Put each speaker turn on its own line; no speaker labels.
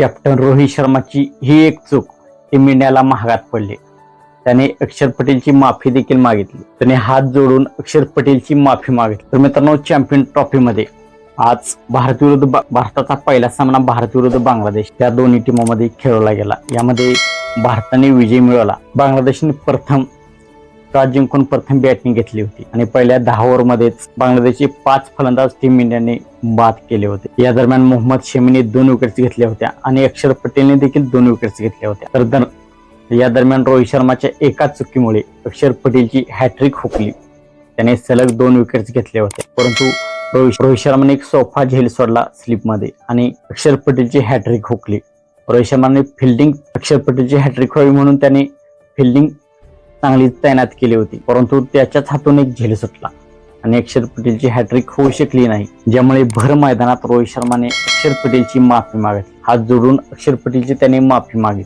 Captain Rohit शर्माची ही एक चूक team इंडियाला महागात पडली. त्याने अक्षर पटेलची माफी देखील मागितली. त्याने हात जोडून अक्षर पटेलची माफी मागितली. तर मित्रांनो चॅम्पियन ट्रॉफीमध्ये आज भारत विरुद्ध भारताचा पहिला सामना भारत विरुद्ध बांगलादेश या दोन्ही टीमामध्ये खेळवला गेला. यामध्ये भारताने विजय मिळवला. बांगलादेशने प्रथम टॉस जिंकून प्रथम बॅटिंग घेतली होती. आणि पहिल्या दहा ओव्हरमध्येच बांगलादेशचे पाच फलंदाज टीम इंडियाने बाद केले होते. या दरम्यान मोहम्मद शमीने दोन विकेट्स घेतल्या होत्या आणि अक्षर पटेलने देखील दोन विकेट्स घेतल्या होत्या. तर दर- या दरम्यान रोहित शर्माच्या एका चुकीमुळे अक्षर पटेलची हॅट्रिक हुकली. त्याने सलग दोन विकेट्स घेतल्या होत्या. परंतु रोहित रोहित शर्माने एक सोफा झेल सोडला स्लिपमध्ये आणि अक्षर पटेलची हॅट्रिक हुकली. रोहित शर्माने फिल्डिंग अक्षर पटेलची हॅट्रिक व्हावी म्हणून त्याने फिल्डिंग चांगली तैनात केली होती परंतु त्याच्याच हातून एक झेल सुटला. आणि अक्षर पटेलची हॅट्रिक होऊ शकली नाही ज्यामुळे भर मैदानात रोहित शर्माने अक्षर पटेलची माफी मागितली. हात जोडून अक्षर पटेलची त्याने माफी मागितली.